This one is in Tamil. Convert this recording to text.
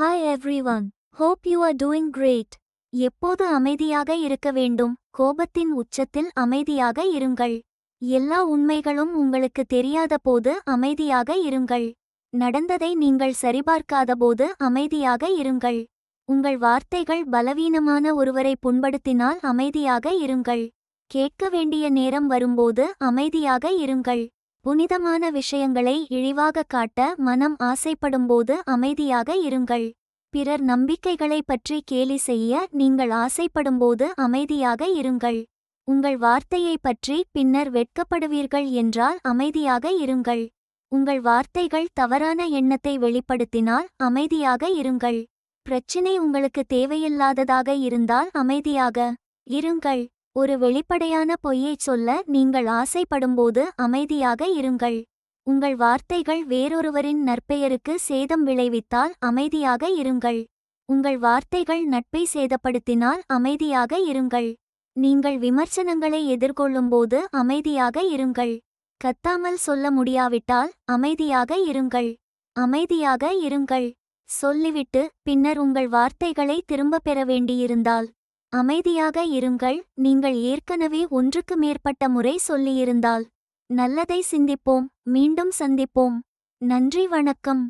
Hi everyone hope you are doing great எப்போது அமைதியாக இருக்க வேண்டும்? கோபத்தின் உச்சத்தில் அமைதியாக இருங்கள். எல்லா உண்மைகளும் உங்களுக்கு தெரியாத போது அமைதியாக இருங்கள். நடந்ததை நீங்கள் சரிபார்க்காதபோது அமைதியாக இருங்கள். உங்கள் வார்த்தைகள் பலவீனமான ஒருவரை புண்படுத்தினால் அமைதியாக இருங்கள். கேட்க வேண்டிய நேரம் வரும்போது அமைதியாக இருங்கள். புனிதமான விஷயங்களை இழிவாகக் காட்ட மனம் ஆசைப்படும்போது அமைதியாக இருங்கள். பிறர் நம்பிக்கைகளைப் பற்றி கேலி செய்ய நீங்கள் ஆசைப்படும்போது அமைதியாக இருங்கள். உங்கள் வார்த்தையைப் பற்றி பின்னர் வெட்கப்படுவீர்கள் என்றால் அமைதியாக இருங்கள். உங்கள் வார்த்தைகள் தவறான எண்ணத்தை வெளிப்படுத்தினால் அமைதியாக இருங்கள். பிரச்சினை உங்களுக்கு தேவையில்லாததாக இருந்தால் அமைதியாக இருங்கள். ஒரு வெளிப்படையான பொய்யைச் சொல்ல நீங்கள் ஆசைப்படும்போது அமைதியாக இருங்கள். உங்கள் வார்த்தைகள் வேறொருவரின் நற்பெயருக்கு சேதம் விளைவித்தால் அமைதியாக இருங்கள். உங்கள் வார்த்தைகள் நட்பை சேதப்படுத்தினால் அமைதியாக இருங்கள். நீங்கள் விமர்சனங்களை எதிர்கொள்ளும்போது அமைதியாக இருங்கள். கத்தாமல் சொல்ல முடியாவிட்டால் அமைதியாக இருங்கள். அமைதியாக இருங்கள். சொல்லிவிட்டு பின்னர் உங்கள் வார்த்தைகளை திரும்பப் பெற வேண்டியிருந்தால் அமைதியாக இருங்கள். நீங்கள் ஏற்கனவே ஒன்றுக்கு மேற்பட்ட முறை சொல்லியிருந்தால் நல்லதை சிந்திப்போம். மீண்டும் சந்திப்போம். நன்றி வணக்கம்.